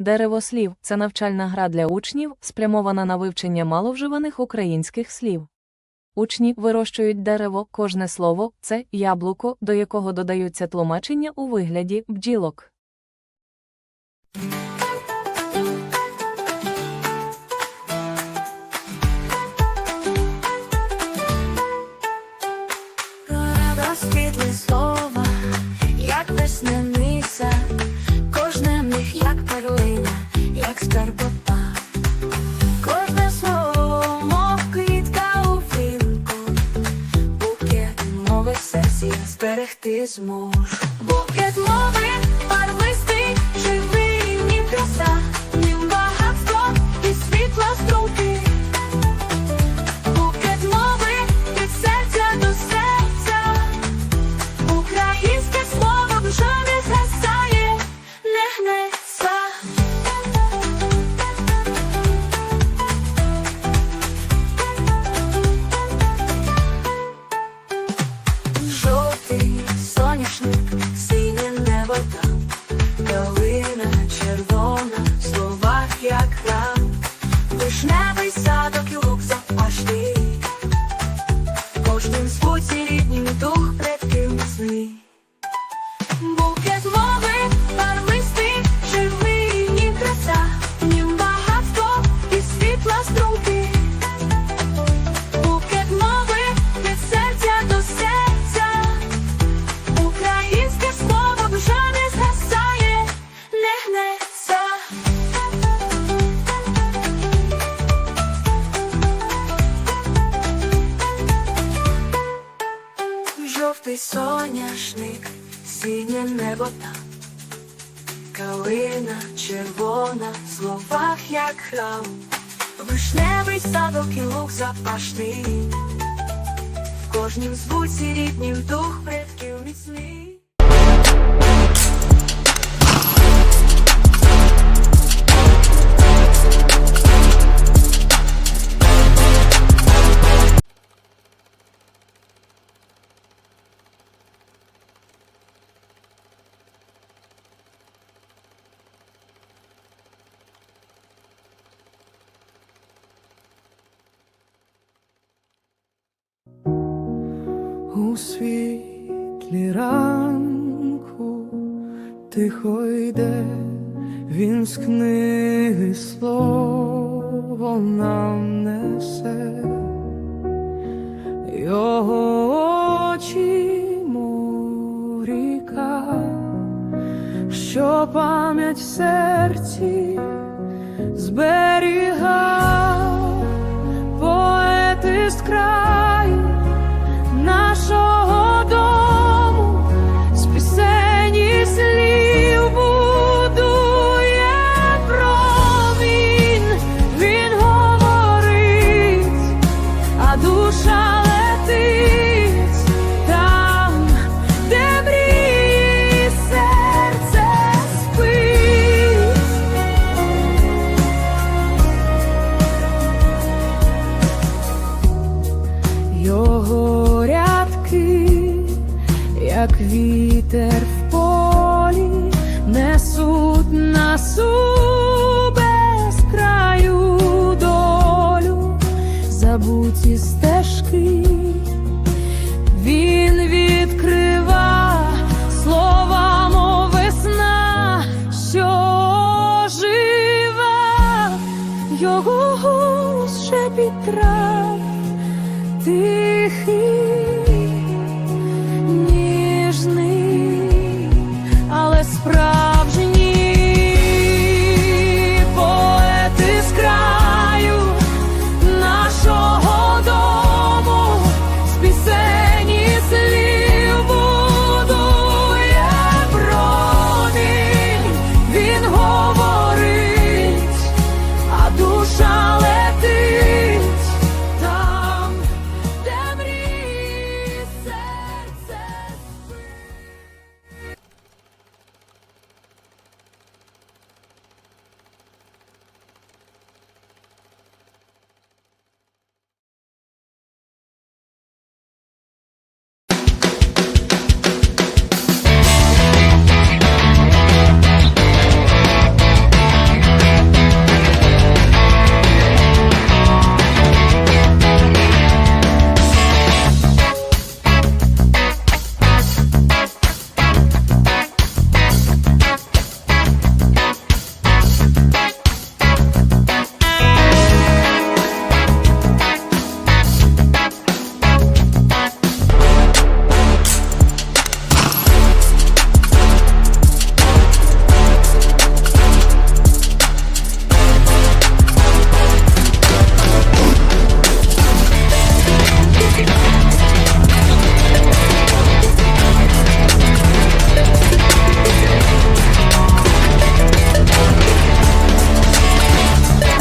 Дерево слів це навчальна гра для учнів, спрямована на вивчення маловживаних українських слів. Учні вирощують дерево, кожне слово це яблуко, до якого додаються тлумачення у вигляді бджілок. зберегти зможу. кожним звуці ріднім дух Жовтий соняшник, синє небо там, калина червона, в словах як храм, вишневий садок і лук запашний, в кожнім звуці ріднім дух предків міцний. У світлі ранку тихо йде він з книги слово нам несе, його очі мов ріка, що пам'ять в серці зберігав його як вітер в полі, несуть на без краю долю, забуті стежки, він відкрива словами весна, що жива, його голос шепіт. Тих